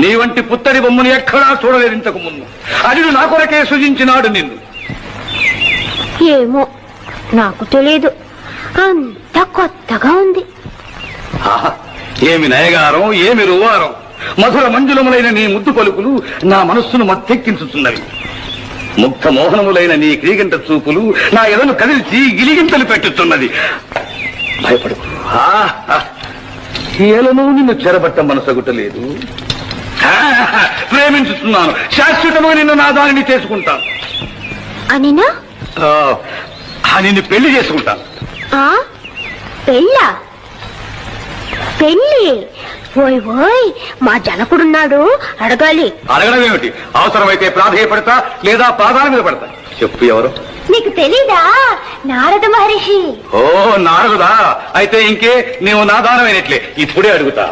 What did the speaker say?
నీ వంటి పుత్తడి బొమ్మను ఎక్కడా చూడలేదు ఇంతకు ముందు. అల్లుడు నా కొరకే సృజించినాడు నిన్ను. ఏమో నాకు తెలియదు అంత కొత్తగా ఉంది. ఏమి నయగారం ఏమి రువారం. మధుర మంజులములైన నీ ముద్దు పలుకులు నా మనస్సును మత్తెక్కించుతున్నవి ముగ్ధ మోహనములైన నీ క్రీగంట చూపులు నా ఎదను కదిల్చి గిలిగింతలు పెట్టుతున్నది. భయపడు ఏలను నిన్ను చెరబట్ట మనసగుటలేదు ప్రేమించుతున్నాను. శాశ్వతమైన నిన్ను నా దానిని చేసుకుంటాను అనినా? నిన్ను పెళ్ళి చేసుకుంటాను పెళ్ళా? పెళ్ళి? ఓయ్ ఓయ్ మా జనకుడున్నాడు. అడగాలి. అడగడం ఏమిటి? అవసరమైతే ప్రాధేయపడతా లేదా పాదాల మీద పడతా? చెప్పు ఎవరు? నీకు తెలీదా? నారద మహర్షి. ఓ నారదుదా అయితే ఇంకే నీవు నా దానమైనట్లే. ఇప్పుడే అడుగుతా.